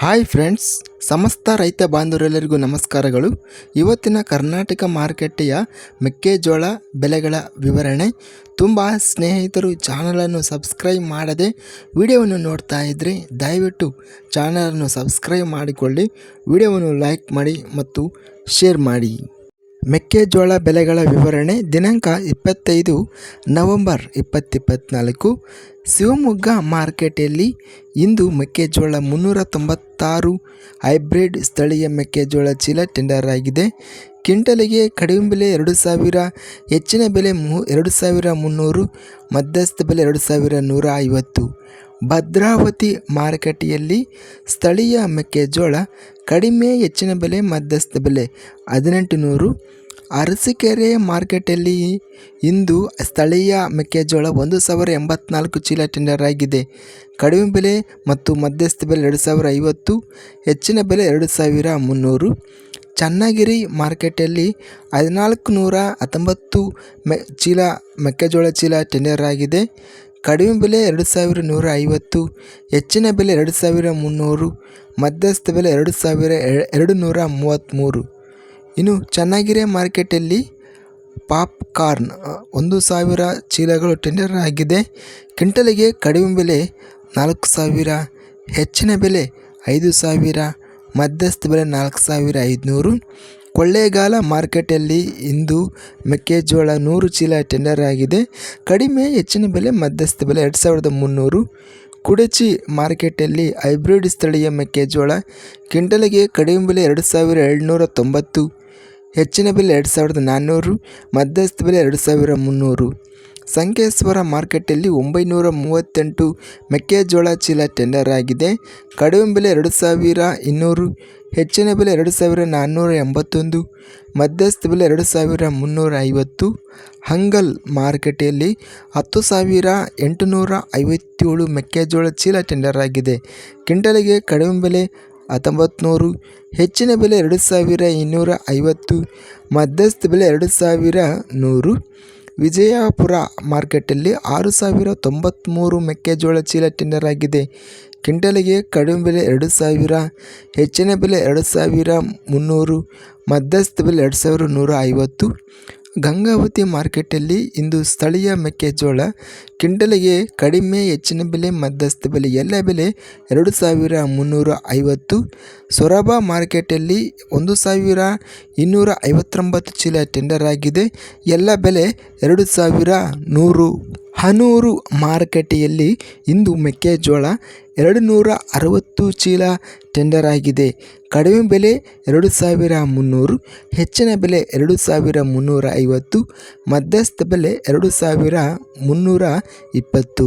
Hi friends, ಸಮಸ್ತ ರೈತ ಬಾಂಧವರೆಲ್ಲರಿಗೂ ನಮಸ್ಕಾರಗಳು. ಇವತ್ತಿನ ಕರ್ನಾಟಕ ಮಾರುಕಟ್ಟೆಯ ಮೆಕ್ಕೆಜೋಳ ಬೆಲೆಗಳ ವಿವರಣೆ. ತುಂಬ ಸ್ನೇಹಿತರು ಚಾನಲನ್ನು ಸಬ್ಸ್ಕ್ರೈಬ್ ಮಾಡದೆ ವಿಡಿಯೋವನ್ನು ನೋಡ್ತಾ ಇದ್ದರೆ ದಯವಿಟ್ಟು ಚಾನಲನ್ನು ಸಬ್ಸ್ಕ್ರೈಬ್ ಮಾಡಿಕೊಳ್ಳಿ. ವಿಡಿಯೋವನ್ನು ಲೈಕ್ ಮಾಡಿ ಮತ್ತು ಶೇರ್ ಮಾಡಿ. ಮೆಕ್ಕೆಜೋಳ ಬೆಲೆಗಳ ವಿವರಣೆ ದಿನಾಂಕ ಇಪ್ಪತ್ತೈದು ನವೆಂಬರ್ ಇಪ್ಪತ್ತಿಪ್ಪತ್ನಾಲ್ಕು. ಶಿವಮೊಗ್ಗ ಮಾರ್ಕೆಟಲ್ಲಿ ಇಂದು ಮೆಕ್ಕೆಜೋಳ ಮುನ್ನೂರ ತೊಂಬತ್ತಾರು ಹೈಬ್ರಿಡ್ ಸ್ಥಳೀಯ ಮೆಕ್ಕೆಜೋಳ ಚೀಲ ಟೆಂಡರ್ ಆಗಿದೆ. ಕ್ವಿಂಟಲಿಗೆ ಕಡಿಮೆ ಬೆಲೆ ಎರಡು ಸಾವಿರ, ಹೆಚ್ಚಿನ ಬೆಲೆ ಮೂ, ಎರಡು ಸಾವಿರ ಮುನ್ನೂರು, ಮಧ್ಯಸ್ಥ ಬೆಲೆ ಎರಡು ಸಾವಿರ ನೂರ ಐವತ್ತು. ಭದ್ರಾವತಿ ಮಾರುಕಟ್ಟೆಯಲ್ಲಿ ಸ್ಥಳೀಯ ಮೆಕ್ಕೆಜೋಳ ಕಡಿಮೆ ಹೆಚ್ಚಿನ ಬೆಲೆ, ಮಧ್ಯಸ್ಥ ಬೆಲೆ. ಹದಿನೆಂಟು ನೂರು. ಅರಸೀಕೆರೆ ಮಾರ್ಕೆಟಲ್ಲಿ ಇಂದು ಸ್ಥಳೀಯ ಮೆಕ್ಕೆಜೋಳ ಒಂದು ಸಾವಿರ ಎಂಬತ್ನಾಲ್ಕು ಚೀಲ ಟೆಂಡರ್ ಆಗಿದೆ. ಕಡಿಮೆ ಬೆಲೆ ಮತ್ತು ಮಧ್ಯಸ್ಥ ಬೆಲೆ ಎರಡು ಸಾವಿರ ಐವತ್ತು, ಹೆಚ್ಚಿನ ಬೆಲೆ ಎರಡು ಸಾವಿರ ಮುನ್ನೂರು. ಚನ್ನಗಿರಿ ಮಾರ್ಕೆಟಲ್ಲಿ ಹದಿನಾಲ್ಕು ನೂರ ಹತ್ತೊಂಬತ್ತು ಮೆ, ಚೀಲ, ಮೆಕ್ಕೆಜೋಳ ಚೀಲ ಟೆಂಡರ್ ಆಗಿದೆ. ಕಡಿಮೆ ಬೆಲೆ ಎರಡು ಸಾವಿರ ನೂರ ಐವತ್ತು ಹೆಚ್ಚಿನ ಬೆಲೆ ಎರಡು ಸಾವಿರ ಮುನ್ನೂರು, ಮಧ್ಯಸ್ಥ ಬೆಲೆ ಎರಡು ಸಾವಿರ ಎರಡು ನೂರ ಮೂವತ್ತ್ಮೂರು ಇನ್ನು ಚನ್ನಗಿರಿ ಮಾರ್ಕೆಟಲ್ಲಿ ಪಾಪ್ಕಾರ್ನ್ ಒಂದು ಸಾವಿರ ಚೀಲಗಳು ಟೆಂಡರ್ ಆಗಿದೆ. ಕ್ವಿಂಟಲಿಗೆ ಕಡಿಮೆ ಬೆಲೆ ನಾಲ್ಕು ಸಾವಿರ, ಹೆಚ್ಚಿನ ಬೆಲೆ ಐದು ಸಾವಿರ, ಮಧ್ಯಸ್ಥ ಬೆಲೆ ನಾಲ್ಕು ಸಾವಿರ ಐದುನೂರು. ಕೊಳ್ಳೇಗಾಲ ಮಾರ್ಕೆಟಲ್ಲಿ ಇಂದು ಮೆಕ್ಕೆಜೋಳ ನೂರು ಚೀಲ ಟೆಂಡರ್ ಆಗಿದೆ. ಕಡಿಮೆ, ಹೆಚ್ಚಿನ ಬೆಲೆ, ಮಧ್ಯಸ್ಥ ಬೆಲೆ ಎರಡು ಸಾವಿರದ ಮುನ್ನೂರು. ಕುಡಚಿ ಮಾರ್ಕೆಟಲ್ಲಿ ಹೈಬ್ರಿಡ್ ಸ್ಥಳೀಯ ಮೆಕ್ಕೆಜೋಳ ಕ್ವಿಂಟಲ್ಗೆ ಕಡಿಮೆ ಬೆಲೆ ಎರಡು ಸಾವಿರ ಏಳ್ನೂರ ತೊಂಬತ್ತು, ಹೆಚ್ಚಿನ ಬೆಲೆ ಎರಡು ಸಾವಿರದ ನಾನ್ನೂರು, ಮಧ್ಯಸ್ಥ ಬೆಲೆ ಎರಡು ಸಾವಿರ ಮುನ್ನೂರು. ಸಂಕೇಶ್ವರ ಮಾರ್ಕೆಟಲ್ಲಿ ಒಂಬೈನೂರ ಮೂವತ್ತೆಂಟು ಮೆಕ್ಕೆಜೋಳ ಚೀಲ ಟೆಂಡರ್ ಆಗಿದೆ. ಕಡಿಮೆ ಬೆಲೆ ಎರಡು ಸಾವಿರ ಇನ್ನೂರು, ಹೆಚ್ಚಿನ ಬೆಲೆ ಎರಡು ಸಾವಿರ ನಾನ್ನೂರ ಎಂಬತ್ತೊಂದು, ಮಧ್ಯಸ್ಥ ಬೆಲೆ ಎರಡು ಸಾವಿರ ಮುನ್ನೂರ ಐವತ್ತು. ಹಂಗಲ್ ಮಾರುಕಟ್ಟೆಯಲ್ಲಿ ಹತ್ತು ಸಾವಿರ ಎಂಟುನೂರ ಐವತ್ತೇಳು ಮೆಕ್ಕೆಜೋಳ ಚೀಲ ಟೆಂಡರ್ ಆಗಿದೆ. ಕ್ವಿಂಟಲಿಗೆ ಕಡಿಮೆ ಬೆಲೆ ಹತ್ತೊಂಬತ್ತ್ನೂರು ಹೆಚ್ಚಿನ ಬೆಲೆ ಎರಡು ಸಾವಿರ ಇನ್ನೂರ ಐವತ್ತು, ಮಧ್ಯಸ್ಥ ಬೆಲೆ ಎರಡು ಸಾವಿರ ನೂರು. ವಿಜಯಪುರ ಮಾರ್ಕೆಟಲ್ಲಿ ಆರು ಸಾವಿರ ತೊಂಬತ್ತ್ಮೂರು ಮೆಕ್ಕೆಜೋಳ ಚೀಲ ಟೆಂಡರ್ ಆಗಿದೆ ಕ್ವಿಂಟಲಿಗೆ ಕಡಿಮೆ ಬೆಲೆ ಎರಡು ಸಾವಿರ, ಹೆಚ್ಚಿನ ಬೆಲೆ ಎರಡು ಸಾವಿರ ಮುನ್ನೂರು, ಮಧ್ಯಸ್ಥ ಬೆಲೆ ಎರಡು ಸಾವಿರ ನೂರ ಐವತ್ತು ಗಂಗಾವತಿ ಮಾರ್ಕೆಟಲ್ಲಿ ಇಂದು ಸ್ಥಳೀಯ ಮೆಕ್ಕೆಜೋಳ ಕಿಂಡಲಿಗೆ ಕಡಿಮೆ ಹೆಚ್ಚಿನ ಬೆಲೆ, ಮಧ್ಯಸ್ಥ ಬೆಲೆ, ಎಲ್ಲ ಬೆಲೆ ಎರಡು ಸಾವಿರ ಮುನ್ನೂರ ಐವತ್ತು ಸೊರಬ ಮಾರ್ಕೆಟಲ್ಲಿ ಒಂದು ಸಾವಿರ ಇನ್ನೂರ ಐವತ್ತೊಂಬತ್ತು ಚೀಲ ಟೆಂಡರ್ ಆಗಿದೆ. ಎಲ್ಲ ಬೆಲೆ ಎರಡು ಸಾವಿರ ನೂರು. ಹನೂರು ಮಾರುಕಟ್ಟೆಯಲ್ಲಿ ಇಂದು ಮೆಕ್ಕೆಜೋಳ ಎರಡು ನೂರ ಅರವತ್ತು ಚೀಲ ಟೆಂಡರ್ ಆಗಿದೆ ಕಡಿಮೆ ಬೆಲೆ ಎರಡು ಸಾವಿರ ಮುನ್ನೂರು ಹೆಚ್ಚಿನ ಬೆಲೆ ಎರಡು ಸಾವಿರ ಮುನ್ನೂರ ಐವತ್ತು ಮಧ್ಯಸ್ಥ ಬೆಲೆ ಎರಡು ಸಾವಿರ ಮುನ್ನೂರ ಇಪ್ಪತ್ತು